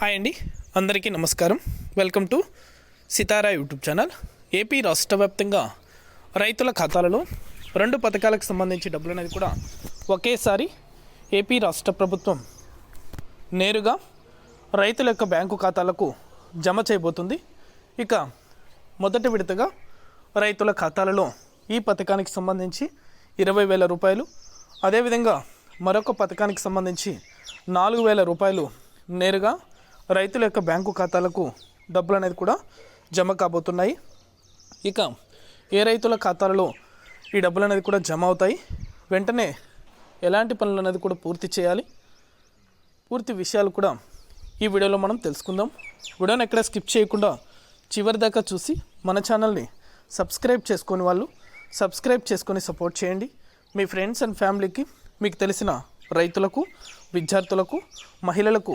Hi అండి. అందరికీ నమస్కారం. Welcome to Sitara YouTube channel AP రాష్ట్ర వ్యాప్తంగా రైతుల ఖాతాలలో రెండు పథకాలకు సంబంధించి డబ్బులు అనేది కూడా ఒకేసారి ఏపీ రాష్ట్ర ప్రభుత్వం నేరుగా రైతుల యొక్క బ్యాంకు ఖాతాలకు జమ చేయబోతుంది. ఇక మొదటి విడతగా రైతుల ఖాతాలలో ఈ పథకానికి సంబంధించి ఇరవై వేల రూపాయలు అదేవిధంగా మరొక పథకానికి సంబంధించి నాలుగు వేల రూపాయలు నేరుగా రైతుల యొక్క బ్యాంకు ఖాతాలకు డబ్బులు అనేది కూడా జమ కాబోతున్నాయి. ఇక ఏ రైతుల ఖాతాలలో ఈ డబ్బులు అనేది కూడా జమ అవుతాయి? వెంటనే ఎలాంటి పనులు అనేది కూడా పూర్తి చేయాలి. పూర్తి విషయాలు కూడా ఈ వీడియోలో మనం తెలుసుకుందాం. వీడియోని ఎక్కడ స్కిప్ చేయకుండా చివరి దాకా చూసి మన ఛానల్ని సబ్స్క్రైబ్ చేసుకొని వాళ్ళు సబ్స్క్రైబ్ చేసుకొని సపోర్ట్ చేయండి. మీ ఫ్రెండ్స్ అండ్ ఫ్యామిలీకి మీకు తెలిసిన రైతులకు విద్యార్థులకు మహిళలకు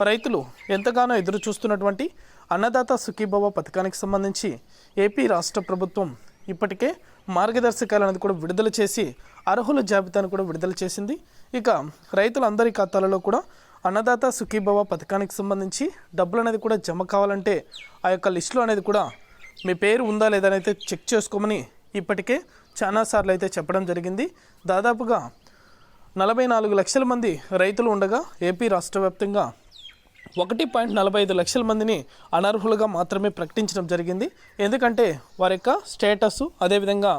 రైతులు ఎంతగానో ఎదురు చూస్తున్నటువంటి అన్నదాత సుఖీభవ పథకానికి సంబంధించి ఏపీ రాష్ట్ర ప్రభుత్వం ఇప్పటికే మార్గదర్శకాలు అనేది కూడా విడుదల చేసి అర్హుల జాబితాను కూడా విడుదల చేసింది. ఇక రైతులందరి ఖాతాలలో కూడా అన్నదాత సుఖీభవ పథకానికి సంబంధించి డబ్బులు అనేది కూడా జమ కావాలంటే ఆ యొక్క లిస్టులో అనేది కూడా మీ పేరు ఉందా లేదా అయితే చెక్ చేసుకోమని ఇప్పటికే చాలాసార్లు అయితే చెప్పడం జరిగింది. దాదాపుగా నలభై నాలుగు లక్షల మంది రైతులు ఉండగా ఏపీ రాష్ట్ర వ్యాప్తంగా ఒకటి పాయింట్ నలభై ఐదు లక్షల మందిని అనర్హులుగా మాత్రమే ప్రకటించడం జరిగింది. ఎందుకంటే వారి యొక్క స్టేటస్ అదేవిధంగా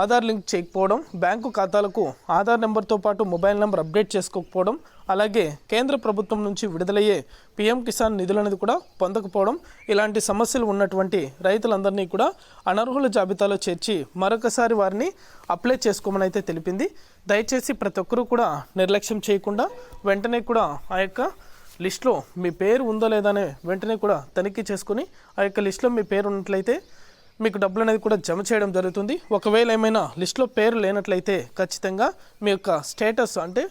ఆధార్ లింక్ చేయకపోవడం బ్యాంకు ఖాతాలకు ఆధార్ నెంబర్తో పాటు మొబైల్ నెంబర్ అప్డేట్ చేసుకోకపోవడం అలాగే కేంద్ర ప్రభుత్వం నుంచి విడుదలయ్యే పీఎం కిసాన్ నిధులనేది కూడా పొందకపోవడం ఇలాంటి సమస్యలు ఉన్నటువంటి రైతులందరినీ కూడా అనర్హుల జాబితాలో చేర్చి మరొకసారి వారిని అప్లై చేసుకోమని అయితే తెలిపింది. దయచేసి ప్రతి ఒక్కరూ కూడా నిర్లక్ష్యం చేయకుండా వెంటనే కూడా ఆ యొక్క లిస్ట్లో మీ పేరు ఉందో లేదనే వెంటనే కూడా తనిఖీ చేసుకుని ఆ యొక్క లిస్ట్లో మీ పేరు ఉన్నట్లయితే మీకు డబ్బులు అనేది కూడా జమ చేయడం జరుగుతుంది. ఒకవేళ ఏమైనా లిస్ట్లో పేరు లేనట్లయితే ఖచ్చితంగా మీ యొక్క స్టేటస్ అంటే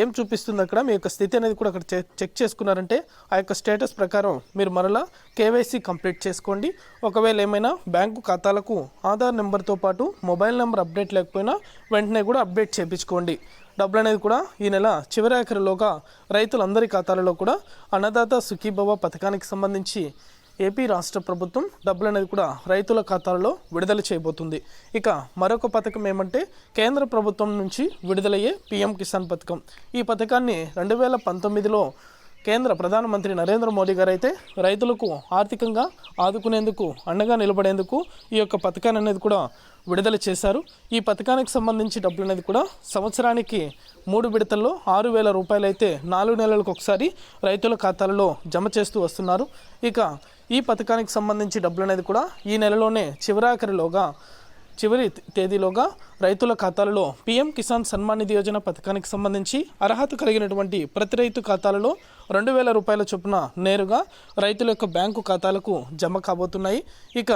ఏం చూపిస్తుంది అక్కడ? మీ యొక్క స్థితి అనేది కూడా అక్కడ చెక్ చేసుకున్నారంటే ఆ యొక్క స్టేటస్ ప్రకారం మీరు మరలా కేవైసీ కంప్లీట్ చేసుకోండి. ఒకవేళ ఏమైనా బ్యాంకు ఖాతాలకు ఆధార్ నెంబర్తో పాటు మొబైల్ నెంబర్ అప్డేట్ లేకపోయినా వెంటనే కూడా అప్డేట్ చేయించుకోండి. డబ్బులు అనేది కూడా ఈ నెల చివరి ఆఖరిలోగా రైతులందరి ఖాతాలలో కూడా అన్నదాత సుఖీభవ పథకానికి సంబంధించి ఏపీ రాష్ట్ర ప్రభుత్వం డబ్బులు అనేది కూడా రైతుల ఖాతాలలో విడుదల చేయబోతుంది. ఇక మరొక పథకం ఏమంటే కేంద్ర ప్రభుత్వం నుంచి విడుదలయ్యే పీఎం కిసాన్ పథకం. ఈ పథకాన్ని రెండు వేల పంతొమ్మిదిలో కేంద్ర ప్రధానమంత్రి నరేంద్ర మోదీ గారు అయితే రైతులకు ఆర్థికంగా ఆదుకునేందుకు అండగా నిలబడేందుకు ఈ యొక్క పథకాన్ని అనేది కూడా విడుదల చేశారు. ఈ పథకానికి సంబంధించి డబ్బులు అనేది కూడా సంవత్సరానికి మూడు విడతల్లో ఆరు వేల రూపాయలు అయితే నాలుగు నెలలకు ఒకసారి రైతుల ఖాతాలలో జమ చేస్తూ వస్తున్నారు. ఇక ఈ పథకానికి సంబంధించి డబ్బులు అనేది కూడా ఈ నెలలోనే చివరాఖరిలోగా చివరి తేదీలోగా రైతుల ఖాతాలలో పీఎం కిసాన్ సన్మాన్ నిధి యోజన పథకానికి సంబంధించి అర్హత కలిగినటువంటి ప్రతి రైతు ఖాతాలలో రెండు వేల రూపాయల చొప్పున నేరుగా రైతుల యొక్క బ్యాంకు ఖాతాలకు జమ కాబోతున్నాయి. ఇక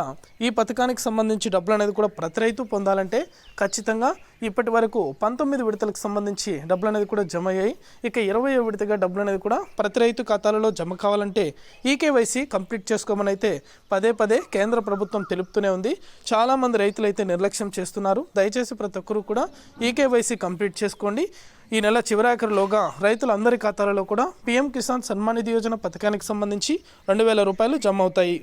ఈ పథకానికి సంబంధించి డబ్బులు అనేది కూడా ప్రతి రైతు పొందాలంటే ఖచ్చితంగా ఇప్పటి వరకు పంతొమ్మిది విడతలకు సంబంధించి డబ్బులు అనేది కూడా జమ అయ్యాయి. ఇక ఇరవై విడతగా డబ్బులు అనేది కూడా ప్రతి రైతు ఖాతాలలో జమ కావాలంటే ఈకేవైసీ కంప్లీట్ చేసుకోమని అయితే పదే పదే కేంద్ర ప్రభుత్వం తెలుపుతూనే ఉంది. చాలామంది రైతులు అయితే నిర్లక్ష్యం చేస్తున్నారు. దయచేసి ప్రతి ఒక్కరూ కూడా ఈకేవైసీ కంప్లీట్ చేసుకోండి. ఈ నెల చివరాఖరులోగా రైతులందరి ఖాతాలలో కూడా పీఎం కిసాన్ సన్మాన్ నిధి యోజన పథకానికి సంబంధించి రెండు వేల రూపాయలు జమ అవుతాయి.